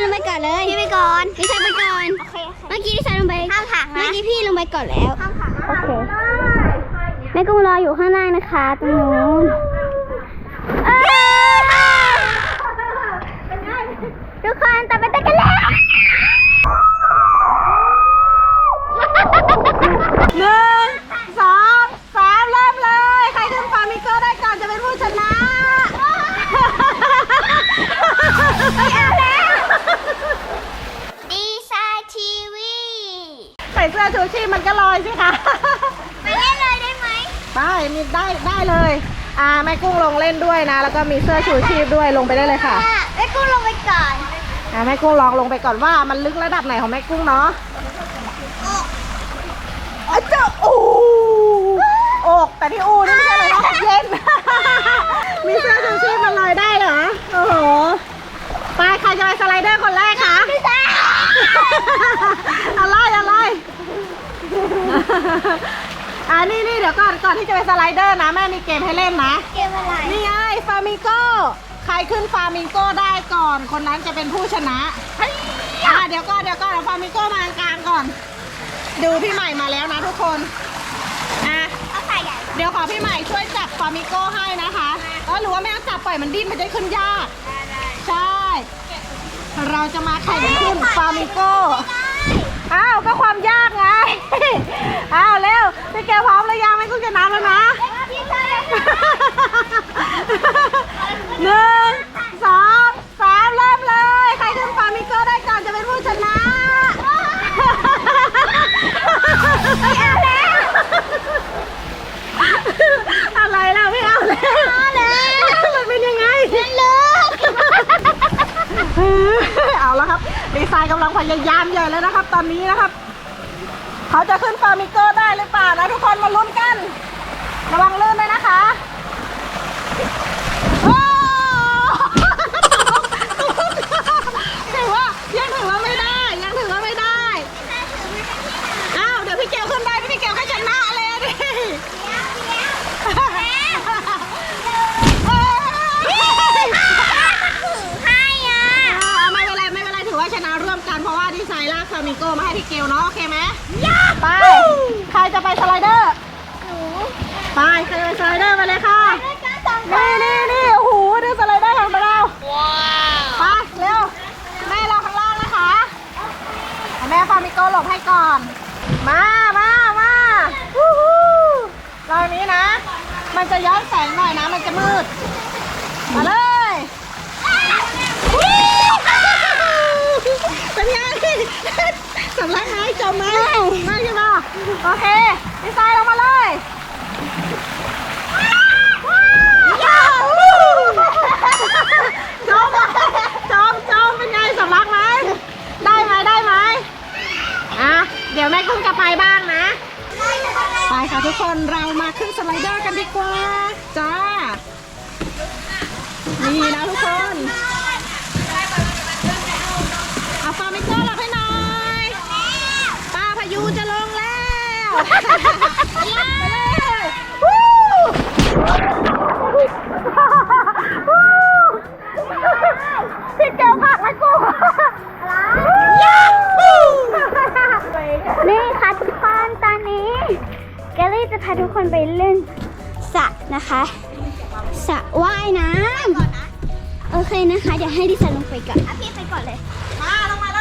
นลงไปก่อนเลยพี่ไปก่อนดิฉันไปก่อน โอเคเมื่อกี้ดิฉันลงไปห้ามถังเมื่นะอกี้พี่ลงไปก่อนแล้ว ห้ามถังโอเคแม่กุ้งรออยู่ข้างหน้านะคะตรงนู้นเอ้ยทุกคนต่อไปเต้นกันแล้ว ก็ลอยสิคะ ไปเล่นเลยได้ไหมได้มีได้ได้เลย อ่าแม่กุ้งลงเล่นด้วยนะ แล้วก็มีเสื้อชูชีพด้วยลงไปได้เลยค่ะ อะไอ้กูลงไปก่อนอ่าแม่กุ้งลองลงไปก่อนว่ามันลึกระดับไหนของแม่กุ้งเนาะอ๋อเจ้าโอ้อกแต่ที่อูนี่ไม่ใช่อะไรนะเย็น มีเสื้อชูชีพมันลอยได้เหรอ โอ้โห ไปใครจะไปสไลเดอร์คนแรกคะ พี่สาว อะไรอะไร อ่านี่นี่เดี๋ยวก่อนก่อนที่จะไปสไลเดอร์นะแม่มีเกมให้เล่นนะ เกมอะไร นี่ไงฟามิโก้ใครขึ้นฟามิโก้ได้ก่อน คนนั้นจะเป็นผู้ชนะอ่าเดี๋ยวก่อนเดี๋ยวก่อนเอาฟามิโก้มากลางก่อน ดูพี่ใหม่มาแล้วนะทุกคนอะเอาใส่ใหญ่ เดี๋ยวขอพี่ใหม่ช่วยจับฟามิโก้ให้นะคะเออหรือว่าไม่ต้องจับปล่อยมันดิ้นมันจะขึ้นยากใช่ เราจะมาแข่งขึ้นฟามิโก้ อ้าวก็ความยากไง อ้าวเร็วพี่แกพร้อมหรือยังไม่กุ้งจะนับแล้วนะ พี่ชาย หนึ่งสองสามเริ่มเลย ใครขึ้นฟามิโก้ได้ก่อนจะเป็นผู้ชนะ ไม่เอาแล้ว อะไรล่ะไม่เอาแล้วมันเป็นยังไง ลึก เอาแล้วครับายกำลังพยายามใหญ่เลยนะครับ ตอนนี้นะครับ เขาจะขึ้นฟามิโก้ได้หรือเปล่านะทุกคนมาลุ้นกัน ระวังลื่นด้วยนะคะโอ้ถือว่ายังถือว่าไม่ได้ ยังถือว่าไม่ได้ อ้าวเดี๋ยวพี่เกลขึ้นได้พี่เกลก็ชนะเลยดิ ให้อะ อ่าไม่เป็นไรไม่เป็นไรถือว่าชนะร่วมกันเพราะว่าดีไซน์ลากฟลามิงโกมาให้พี่เกลเนาะโอเคไหมไป ใครจะไปสไลเดอร์ หนูไป ใครจะไปสไลเดอร์มาเลยค่ะ ด้วยกันสองคนี่นนี่นี่โอ้โหดูสไลเดอร์ของเราไปเร็ว แม่เราข้างล่างนะคะให้แม่ฟลามิงโกหลบให้ก่อน มามามาวู้ฮู้รอบนี้นะ มันจะย้อนแสงหน่อยนะ มันจะมืด มาเลยเป็นไงสำลักไหมจมไหมไม่ใช่ปะ โอเคดีไซน์ลงมาเลยจมจมจมเป็นไงสำลักไหม ได้ไหมได้ไหมอะ เดี๋ยวแม่กุ้งจะไปบ้างนะ ไปค่ะทุกคนเรามาขึ้นสไลเดอร์กันดีกว่า จ้า นี่นะทุกคน พี่เกลผักไหมกูยัฮูนี่ค่ะทุกคนตอนนี้แกลลี่จะพาทุกคนไปเล่นสระนะคะสระว่ายน้ำโอเคนะคะ เดี๋ยวให้ดิฉันลงไปก่อนอะพี่ไปก่อนเลย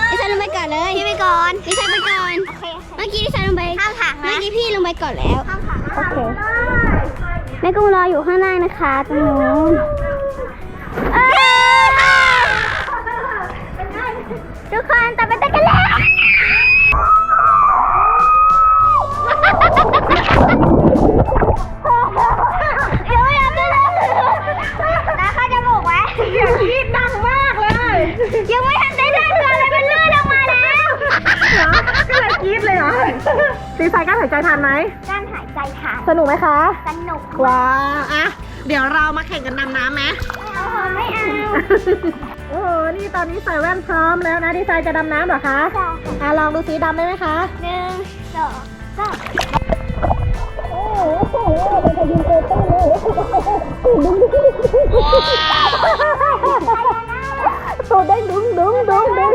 ดิฉันลงไปก่อนเลยพี่ไปก่อนดิฉันไปก่อน โอเคเมื่อกี้ดิฉันลงไปห้ามถังเมื่อนะกี้พี่ลงไปก่อนแล้ว ห้ามถังโอเคแม่กุ้งรออยู่ข้างหน้านะคะตรงนู้นเอ้ยทุกคนต่อไปเต้นกันแล้ว ดีไซน์การหายใจทันไหมการหายใจค่ะสนุกไหมคะ สนุกว้าวอะ เดี๋ยวเรามาแข่งกันดำน้ำไหม เอาไม่เอาโอ้โห นี่ตอนนี้ใส่แว่นพร้อมแล้วนะดีไซน์จะดำน้ำเหรอคะอะลองดูซิดำได้ไหมคะ หนึ่งสองสามโอ้โหเป็นคนยิงเตะต้เลยตูดเด้งดึงดึงดึงดึง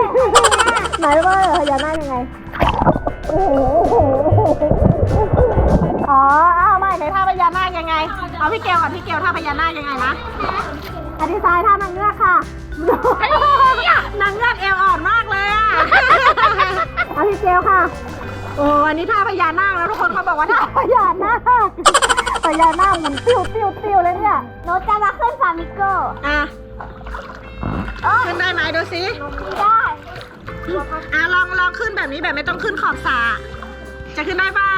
ไหนว่าพญานาคยังไง โอ้โห อ๋ออ้าวไม่ในท่าพญานาคยังไง เอาพี่เกลก่อนพี่เกลท่าพญานาคยังไงนะอธิษฐานท่านางเงือกค่ะนางเงือกเอวอ่อนมากเลยอะเอาพี่เกลค่ะ โอ้อันนี้ท่าพญานาคแล้วทุกคนเขาบอกว่าท่าพญานาคพญานาคหมุนติ้วติ้วติ้วเลยเนี่ยหนูจะมาขึ้นฟามิโก้อะขึ้นได้ไหมดูสิได้อะลองลองขึ้นแบบนี้แบบไม่ต้องขึ้นขอบสระ จะขึ้นได้เปล่า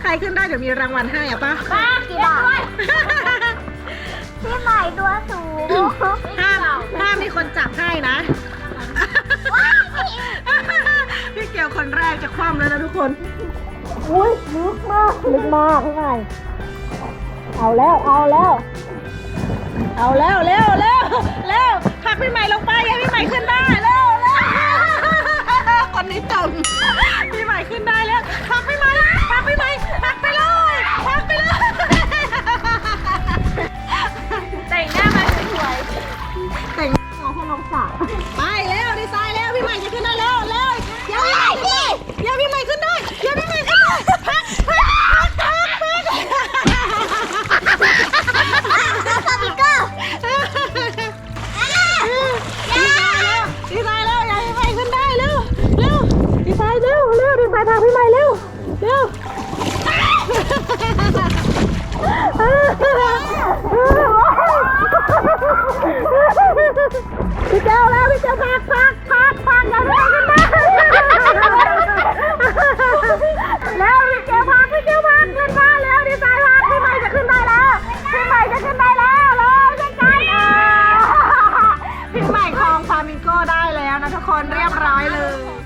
ใครขึ้นได้เดี๋ยวมีรางวัลให้อะป้าป้ากี่บาทพี่ใหม่ตัวสูงห้ามห้ามมีคนจับให้นะ พี่เกียวคนแรกจะคว่ำแล้วนะทุกคน อุ้ยลึกมากลึกมากพี่ใหม่เอาแล้วเอาแล้ว เอาแล้วเร็วเร็วเร็วผลักพี่ใหม่ลงไปให้พี่ใหม่ขึ้น งหัวพลงสระไปเลย พี่เจ้าแล้วพี่เจ้าพักพักพักพักอย่าพี่ใหม่ขึ้นะแล้วพี่เจ้าพักพี่เจ้าพักขึ้นมาแล้วดีไซน์พักพี่ใหม่จะขึ้นได้แล้วพี่ใหม่จะขึ้นได้แล้วเร็วช่วยกันพี่ใหม่คลองฟามิงโก้ได้แล้วนะทุกคนเรียบร้อยเลย